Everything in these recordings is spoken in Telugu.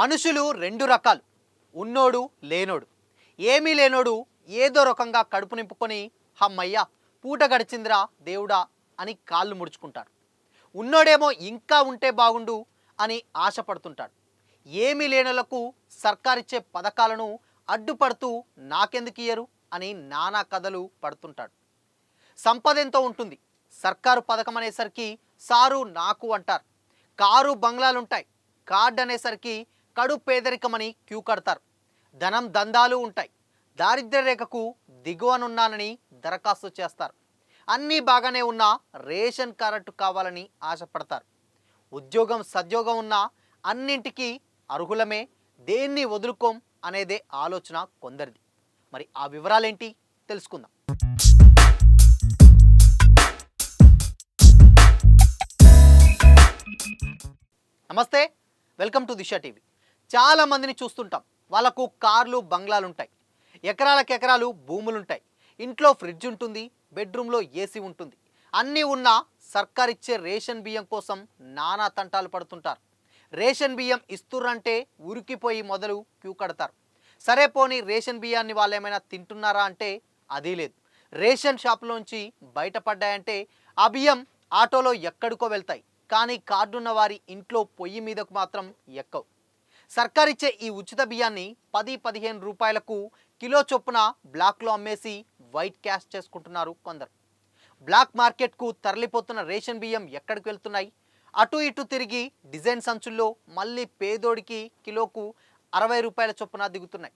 మనుషులు రెండు రకాలు. ఉన్నోడు లేనోడు. ఏమీ లేనోడు ఏదో రకంగా కడుపు నింపుకొని హమ్మయ్య పూట గడిచిందిరా దేవుడా అని కాళ్ళు ముడుచుకుంటాడు. ఉన్నోడేమో ఇంకా ఉంటే బాగుండు అని ఆశపడుతుంటాడు. ఏమీ లేనులకు సర్కారిచ్చే పథకాలను అడ్డుపడుతూ నాకెందుకు ఇయ్యరు అని నానా కథలు పడుతుంటాడు. సంపద ఎంతో ఉంటుంది. సర్కారు పథకం అనేసరికి సారు నాకు అంటారు. కారు బంగ్లాలుంటాయి. కార్డు అనేసరికి కడు పేదరికమని క్యూ కడతారు. ధనం దందాలు ఉంటాయి. దారిద్ర్య రేఖకు దిగువనున్నానని దరఖాస్తు చేస్తారు. అన్నీ బాగానే ఉన్నా రేషన్ కార్డు కావాలని ఆశపడతారు. ఉద్యోగం సద్యోగం ఉన్నా అన్నింటికీ అర్హులమే. దేన్ని వదులుకోం అనేదే ఆలోచన కొందరిది. మరి ఆ వివరాలేంటి? తెలుసుకుందాం. నమస్తే. Welcome to Disha TV. చాలా మందిని చూస్తుంటాం. వాళ్ళకు కార్లు బంగ్లాలు ఉంటాయి. ఎకరాలకు ఎకరాలు భూములు ఉంటాయి ఇంట్లో ఫ్రిడ్జ్ ఉంటుంది బెడ్రూమ్లో ఏసీ ఉంటుంది. అన్నీ ఉన్నా సర్కార్ ఇచ్చే రేషన్ బియ్యం కోసం నానా తంటాలు పడుతుంటారు. రేషన్ బియ్యం ఇస్తుర్రంటే ఉరికిపోయి మొదలు క్యూ కడతారు. సరే పోని రేషన్ బియ్యాన్ని వాళ్ళు ఏమైనా తింటున్నారా అంటే అది లేదు. రేషన్ షాప్లోంచి బయటపడ్డాయంటే ఆ బియ్యం ఆటోలో ఎక్కడికో వెళ్తాయి. కానీ కార్డున్న వారి ఇంట్లో పొయ్యి మీదకు మాత్రం ఎక్కవు. సర్కార్ ఇచ్చే ఈ ఉచిత బియ్యాన్ని పది పదిహేను రూపాయలకు కిలో చొప్పున బ్లాక్లో అమ్మేసి వైట్ క్యాష్ చేసుకుంటున్నారు కొందరు. బ్లాక్ మార్కెట్కు తరలిపోతున్న రేషన్ బియ్యం ఎక్కడికి వెళ్తున్నాయి? అటు ఇటు తిరిగి డిజైన్ సంచుల్లో మళ్ళీ పేదోడికి కిలోకు అరవై రూపాయల చొప్పున దిగుతున్నాయి.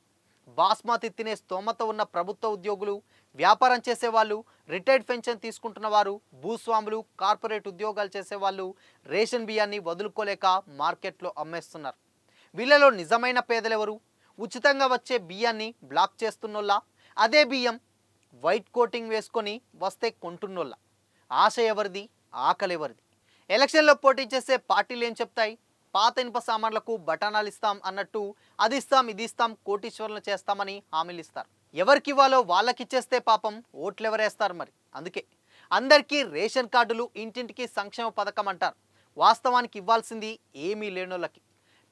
బాస్మతి తినే స్తోమత ఉన్న ప్రభుత్వ ఉద్యోగులు వ్యాపారం చేసేవాళ్ళు రిటైర్డ్ పెన్షన్ తీసుకుంటున్న వారు భూస్వాములు కార్పొరేట్ ఉద్యోగాలు చేసేవాళ్ళు రేషన్ బియ్యాన్ని వదులుకోలేక మార్కెట్లో అమ్మేస్తున్నారు. వీళ్ళలో నిజమైన పేదలెవరు? ఉచితంగా వచ్చే బియ్యాన్ని బ్లాక్ చేస్తున్నోళ్ళ? అదే బియ్యం వైట్ కోటింగ్ వేసుకొని వస్తే కొంటున్నోళ్ళ? ఆశ ఎవరిది? ఆకలి ఎవరిది ఎలక్షన్లో పోటీ చేసే పార్టీలు ఏం చెప్తాయి? పాత ఇనుప సామాన్లకు బఠానాలు ఇస్తాం అన్నట్టు అది ఇస్తాం ఇది ఇస్తాం కోటీశ్వరులు చేస్తామని హామీలు ఇస్తారు. ఎవరికి ఇవ్వాలో వాళ్ళకిచ్చేస్తే పాపం ఓట్లు ఎవరేస్తారు మరి? అందుకే అందరికీ రేషన్ కార్డులు ఇంటింటికి సంక్షేమ పథకం అంటారు. వాస్తవానికి ఇవ్వాల్సింది ఏమీ లేనోళ్ళకి.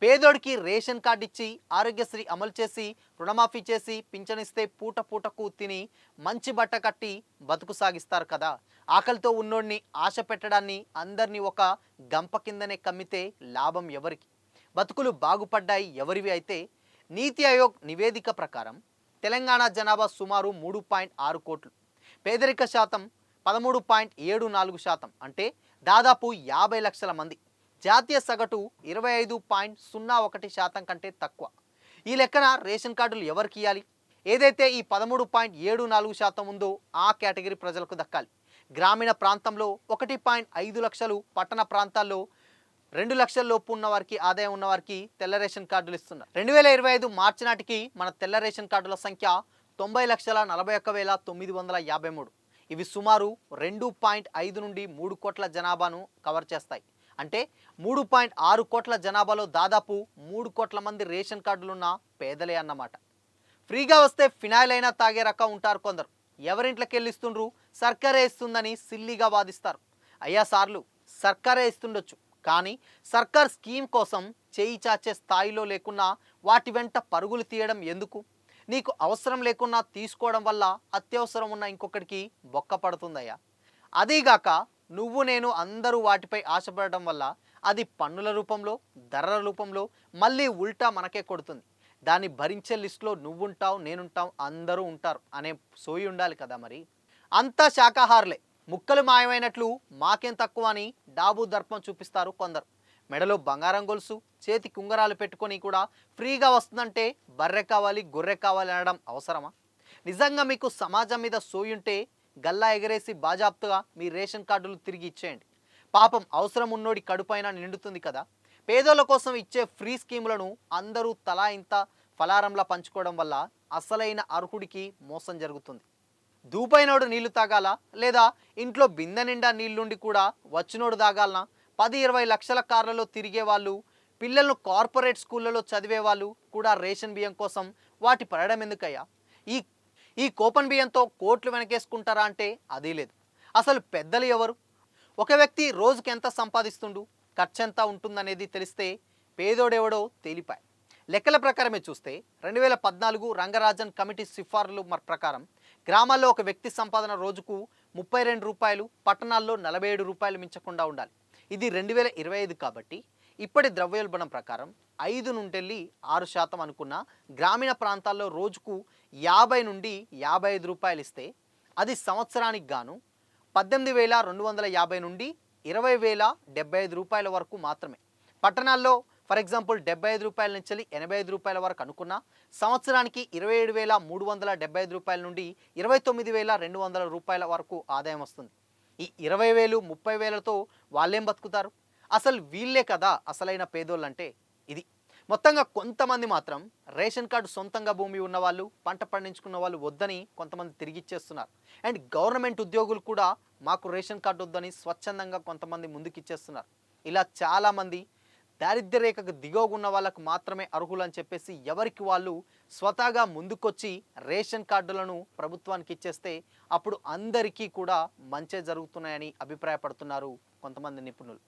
పేదోడికి రేషన్ కార్డు ఇచ్చి ఆరోగ్యశ్రీ అమలు చేసి రుణమాఫీ చేసి పింఛనిస్తే పూట పూటకు తిని మంచి బట్ట కట్టి బతుకు సాగిస్తారు కదా. ఆకలితో ఉన్నోడిని ఆశ పెట్టడాన్ని అందరినీ ఒక గంప కిందనే కమ్మితే లాభం ఎవరికి? బతుకులు బాగుపడ్డాయి ఎవరివి అయితే? నీతి ఆయోగ్ నివేదిక ప్రకారం తెలంగాణ జనాభా సుమారు మూడు పాయింట్ ఆరు కోట్లు. పేదరిక శాతం పదమూడు పాయింట్ ఏడు నాలుగు శాతం. అంటే దాదాపు యాభై లక్షల మంది. జాతీయ సగటు ఇరవై ఐదు పాయింట్ సున్నా ఒకటి శాతం కంటే తక్కువ. ఈ లెక్కన రేషన్ కార్డులు ఎవరికి ఇవ్వాలి ఏదైతే ఈ పదమూడు పాయింట్ ఏడు నాలుగు శాతం ఉందో ఆ కేటగిరీ ప్రజలకు దక్కాలి. గ్రామీణ ప్రాంతంలో ఒకటి పాయింట్ ఐదు లక్షలు పట్టణ ప్రాంతాల్లో రెండు లక్షల లోపు ఉన్న వారికి ఆదాయం ఉన్న వారికి తెల్ల రేషన్ కార్డులు ఇస్తున్నారు. రెండు వేల ఇరవై ఐదు మార్చి నాటికి మన తెల్ల రేషన్ కార్డుల సంఖ్య తొంభై లక్షల నలభై ఒక్క వేల తొమ్మిది వందల యాభై మూడు. ఇవి సుమారు రెండు పాయింట్ ఐదు నుండి మూడు కోట్ల జనాభాను కవర్ చేస్తాయి. అంటే మూడు పాయింట్ ఆరు కోట్ల జనాభాలో దాదాపు మూడు కోట్ల మంది రేషన్ కార్డులున్న పేదలే అన్నమాట. ఫ్రీగా వస్తే ఫినాయిల్ అయినా తాగే రకం ఉంటారు కొందరు. ఎవరింట్లోకి వెళ్ళిస్తుండ్రు సర్కారే ఇస్తుందని సిల్లీగా వాదిస్తారు. అయ్యా సార్లు సర్కారే ఇస్తుండొచ్చు. కానీ సర్కార్ స్కీమ్ కోసం చేయి చాచే స్థాయిలో లేకున్నా వాటి వెంట పరుగులు తీయడం ఎందుకు? నీకు అవసరం లేకున్నా తీసుకోవడం వల్ల అత్యవసరం ఉన్న ఇంకొకటికి బొక్క పడుతుందయ్యా. అదీగాక నువ్వు నేను అందరూ వాటిపై ఆశపడడం వల్ల అది పన్నుల రూపంలో ధరల రూపంలో మళ్ళీ ఉల్టా మనకే కొడుతుంది. దాన్ని భరించే లిస్టులో నువ్వుంటావు నేనుంటాం అందరూ ఉంటారు అనే సోయి ఉండాలి కదా మరి. అంతా శాకాహారులే. ముక్కలు మాయమైనట్లు మాకేం తక్కువ అని డాబు దర్పం చూపిస్తారు కొందరు. మెడలో బంగారం గొలుసు చేతి కుంగరాలు పెట్టుకొని కూడా ఫ్రీగా వస్తుందంటే బర్రె కావాలి గొర్రె కావాలి అనడం అవసరమా? నిజంగా మీకు సమాజం మీద సోయుంటే గల్లా ఎగరేసి బాజాప్తుగా మీ రేషన్ కార్డులు తిరిగి ఇచ్చేయండి. పాపం అవసరం ఉన్నోడి కడుపైన నిండుతుంది కదా. పేదోళ్ళ కోసం ఇచ్చే ఫ్రీ స్కీములను అందరూ తలా ఇంత ఫలారంలా పంచుకోవడం వల్ల అసలైన అర్హుడికి మోసం జరుగుతుంది. దూపైనోడు నీళ్ళు తాగాల? లేదా ఇంట్లో బిందె నిండా నీళ్ళుండి కూడా వచ్చినోడు తాగాలనా? పది ఇరవై లక్షల కార్లలో తిరిగే వాళ్ళు పిల్లలను కార్పొరేట్ స్కూళ్ళలో చదివే వాళ్ళు కూడా రేషన్ బియ్యం కోసం వాటి పడడం ఎందుకయ్యా? ఈ ఈ కోపన్ బియ్యంతో కోట్లు వెనకేసుకుంటారా అంటే అదీ లేదు. అసలు పెద్దలు ఎవరు? ఒక వ్యక్తి రోజుకి ఎంత సంపాదిస్తుండు? ఖర్చెంత ఉంటుందనేది తెలిస్తే పేదోడెవడో తేలిపాయి. లెక్కల ప్రకారమే చూస్తే రెండు వేల పద్నాలుగు రంగరాజన్ కమిటీ సిఫార్లు ప్రకారం గ్రామాల్లో ఒక వ్యక్తి సంపాదన రోజుకు ముప్పై రెండు రూపాయలు పట్టణాల్లో నలభై ఏడు రూపాయలు మించకుండా ఉండాలి. ఇది రెండు వేల ఇరవై ఐదు కాబట్టి ఇప్పటి ద్రవ్యోల్బణం ప్రకారం ఐదు నుండి ఆరు శాతం అనుకున్న గ్రామీణ ప్రాంతాల్లో రోజుకు యాభై నుండి యాభై ఐదు రూపాయలు ఇస్తే అది సంవత్సరానికి గాను పద్దెనిమిది వేల రెండు వందల యాభై నుండి ఇరవై వేల డెబ్బై ఐదు రూపాయల వరకు మాత్రమే. పట్టణాల్లో ఫర్ ఎగ్జాంపుల్ డెబ్బై ఐదు రూపాయల నుంచి ఎనభై ఐదు రూపాయల వరకు అనుకున్న సంవత్సరానికి ఇరవై ఏడు వేల మూడు వందల డెబ్బై ఐదు రూపాయల నుండి ఇరవై తొమ్మిది వేల రెండు వందల రూపాయల వరకు ఆదాయం వస్తుంది. ఈ ఇరవై వేలు ముప్పై వేలతో వాళ్ళేం బతుకుతారు? అసలు వీళ్ళే కదా అసలైన పేదోళ్ళు అంటే ఇది. మొత్తంగా కొంతమంది మాత్రం రేషన్ కార్డు సొంతంగా భూమి ఉన్న వాళ్ళు పంట పండించుకున్న వాళ్ళు వద్దని కొంతమంది తిరిగిచ్చేస్తున్నారు. అండ్ గవర్నమెంట్ ఉద్యోగులు కూడా మాకు రేషన్ కార్డు వద్దని స్వచ్ఛందంగా కొంతమంది ముందుకిచ్చేస్తున్నారు. ఇలా చాలామంది దారిద్ర్య రేఖకు దిగువగా ఉన్న వాళ్ళకు మాత్రమే అర్హులు అని చెప్పేసి ఎవరికి వాళ్ళు స్వతహాగా ముందుకొచ్చి రేషన్ కార్డులను ప్రభుత్వానికి ఇచ్చేస్తే అప్పుడు అందరికీ కూడా మంచే జరుగుతున్నాయని అభిప్రాయపడుతున్నారు కొంతమంది నిపుణులు.